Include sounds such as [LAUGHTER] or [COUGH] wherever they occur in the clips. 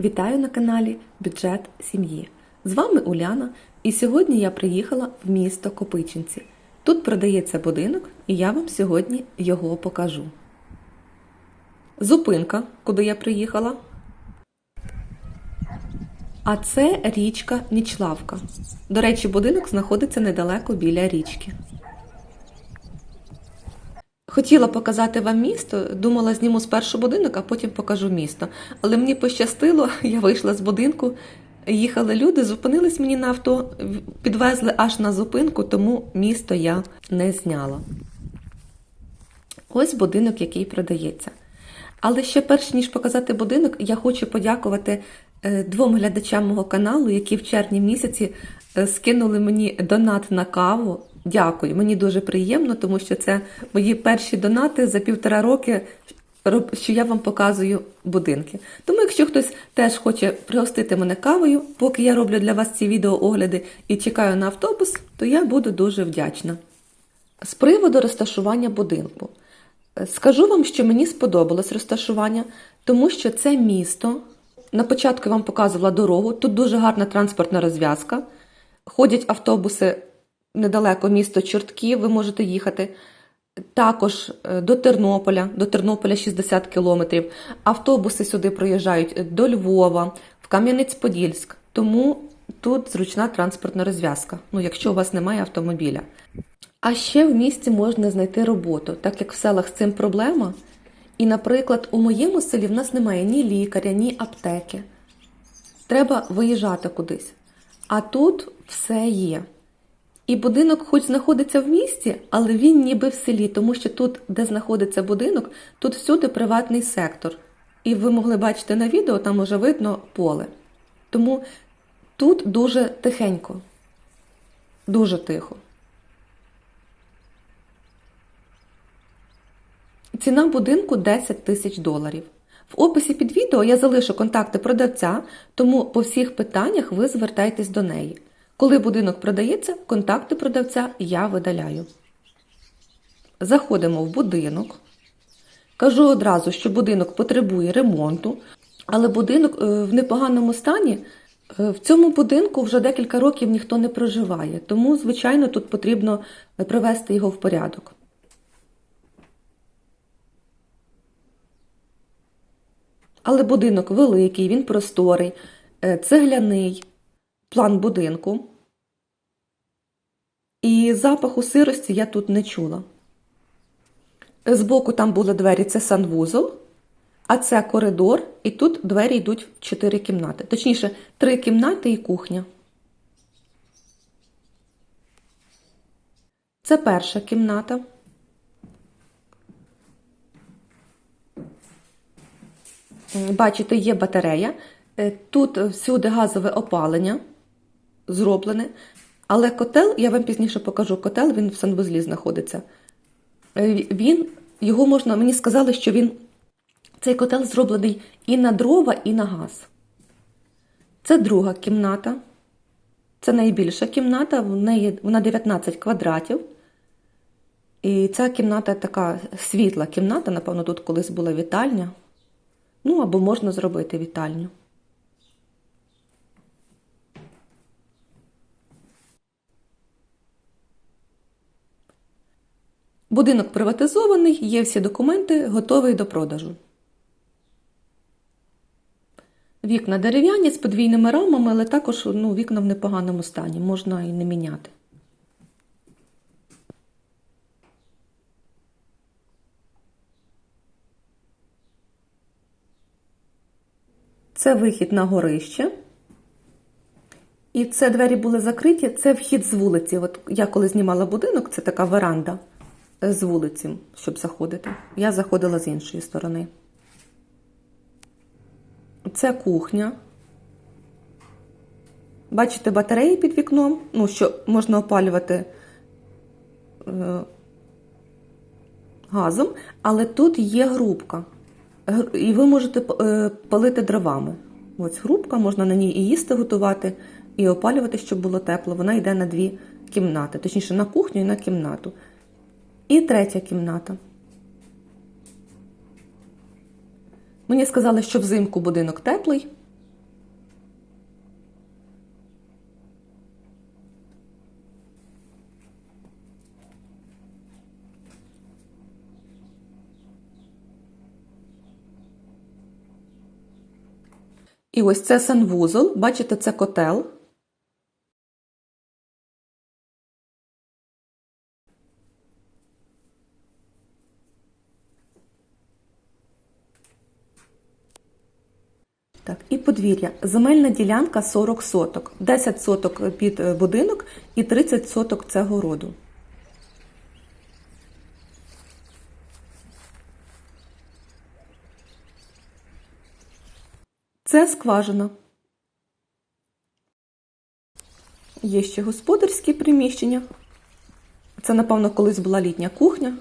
Вітаю на каналі Бюджет сім'ї. З вами Уляна, і сьогодні я приїхала в місто Копичинці. Тут продається будинок, і я вам сьогодні його покажу. Зупинка, куди я приїхала. А це річка Нічлавка. До речі, будинок знаходиться недалеко біля річки. Хотіла показати вам місто, думала, зніму спершу будинок, а потім покажу місто. Але мені пощастило, [LAUGHS] я вийшла з будинку, їхали люди, зупинились мені на авто, підвезли аж на зупинку, тому місто я не зняла. Ось будинок, який продається. Але ще перш ніж показати будинок, я хочу подякувати е, двом глядачам мого каналу, які в червні місяці е, скинули мені донат на каву. Дякую, мені дуже приємно, тому що це мої перші донати за півтора роки, що я вам показую будинки. Тому, якщо хтось теж хоче пригостити мене кавою, поки я роблю для вас ці відеоогляди і чекаю на автобус, то я буду дуже вдячна. З приводу розташування будинку. Скажу вам, що мені сподобалось розташування, тому що це місто. На початку я вам показувала дорогу. Тут дуже гарна транспортна розв'язка. Ходять автобуси недалеко місто Чортків, ви можете їхати. Також е, до Тернополя, до Тернополя 60 кілометрів. Автобуси сюди проїжджають до Львова, в Кам'янець-Подільськ. Тому тут зручна транспортна розв'язка, ну, якщо у вас немає автомобіля. А ще в місті можна знайти роботу, так як в селах з цим проблема. І, наприклад, у моєму селі в нас немає ні лікаря, ні аптеки. Треба виїжджати кудись. А тут все є. І будинок, хоч знаходиться в місті, але він ніби в селі, тому що тут, де знаходиться будинок, тут всюди приватний сектор. І ви могли бачити на відео, там уже видно поле. Тому тут дуже тихенько, дуже тихо. Ціна будинку 10 тисяч доларів. В описі під відео я залишу контакти продавця, тому по всіх питаннях ви звертайтесь до неї. Коли будинок продається, контакти продавця я видаляю. Заходимо в будинок. Кажу одразу, що будинок потребує ремонту, але будинок е, в непоганому стані. Е, В цьому будинку вже декілька років ніхто не проживає, тому, звичайно, тут потрібно привести його в порядок. Але будинок великий, він просторий, е, цегляний, план будинку. І запаху сирості я тут не чула. Збоку там були двері, це санвузол, а це коридор, і тут двері йдуть в чотири кімнати. Точніше, три кімнати і кухня. Це перша кімната. Бачите, є батарея. Е, Тут всюди газове опалення зроблене. Але котел, я вам пізніше покажу котел, він в санвузлі знаходиться. Е, Він, його можна, мені сказали, що він, цей котел зроблений і на дрова, і на газ. Це друга кімната. Це найбільша кімната, в неї вона 19 квадратів. І ця кімната така світла кімната, напевно, тут колись була вітальня. Ну, або можна зробити вітальню. Будинок приватизований, є всі документи, готовий до продажу. Вікна дерев'яні з подвійними рамами, але також ну, вікна в непоганому стані, можна і не міняти. Це вихід на горище. І це двері були закриті, це вхід з вулиці. От я коли знімала будинок, це така веранда з вулиці, щоб заходити. Я заходила з іншої сторони. Це кухня. Бачите батареї під вікном, ну, що можна опалювати е, газом, але тут є грубка. І ви можете е, палити дровами. Ось грубка, можна на ній і їсти готувати, і опалювати, щоб було тепло. Вона йде на дві кімнати, точніше на кухню і на кімнату. І третя кімната. Мені сказали, що взимку будинок теплий. І ось це санвузол. Бачите, це котел. Подвір'я. Земельна ділянка 40 соток. 10 соток під е, будинок і 30 соток це городу. Це скважина. Є ще господарські приміщення. Це, напевно, колись була літня кухня.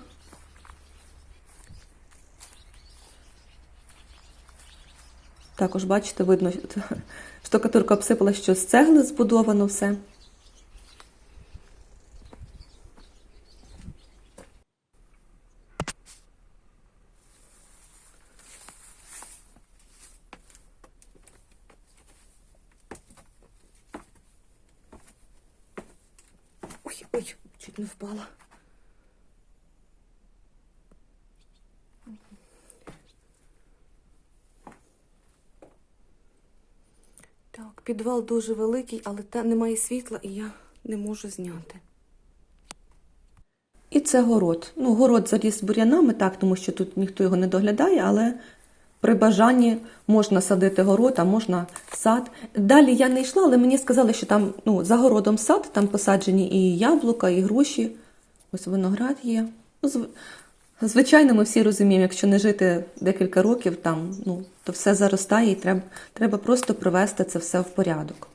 Також, бачите, видно, штукатурка обсипала, що з цегли збудовано все. Ой, ой, чуть не впала. Підвал дуже великий, але та немає світла, і я не можу зняти. І це город. Ну, город заріс бур'янами, так, тому що тут ніхто його не доглядає, але при бажанні можна садити город, а можна сад. Далі я не йшла, але мені сказали, що там ну, за городом сад, там посаджені і яблука, і груші. Ось виноград є. Ну, зв- Звичайно, ми всі розуміємо, якщо не жити декілька років там, ну, то все заростає і треба, треба просто привести це все в порядок.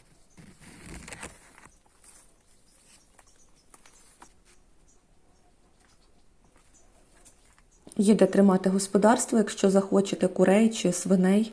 Є де тримати господарство, якщо захочете курей чи свиней.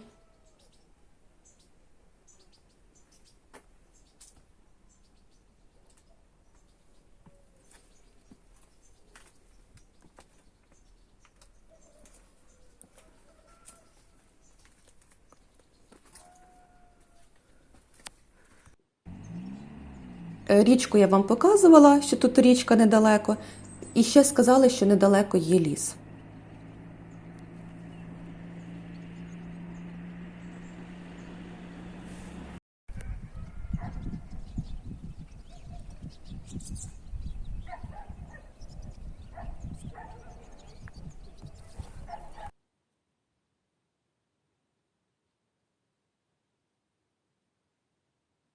Річку я вам показувала, що тут річка недалеко, і ще сказали, що недалеко є ліс.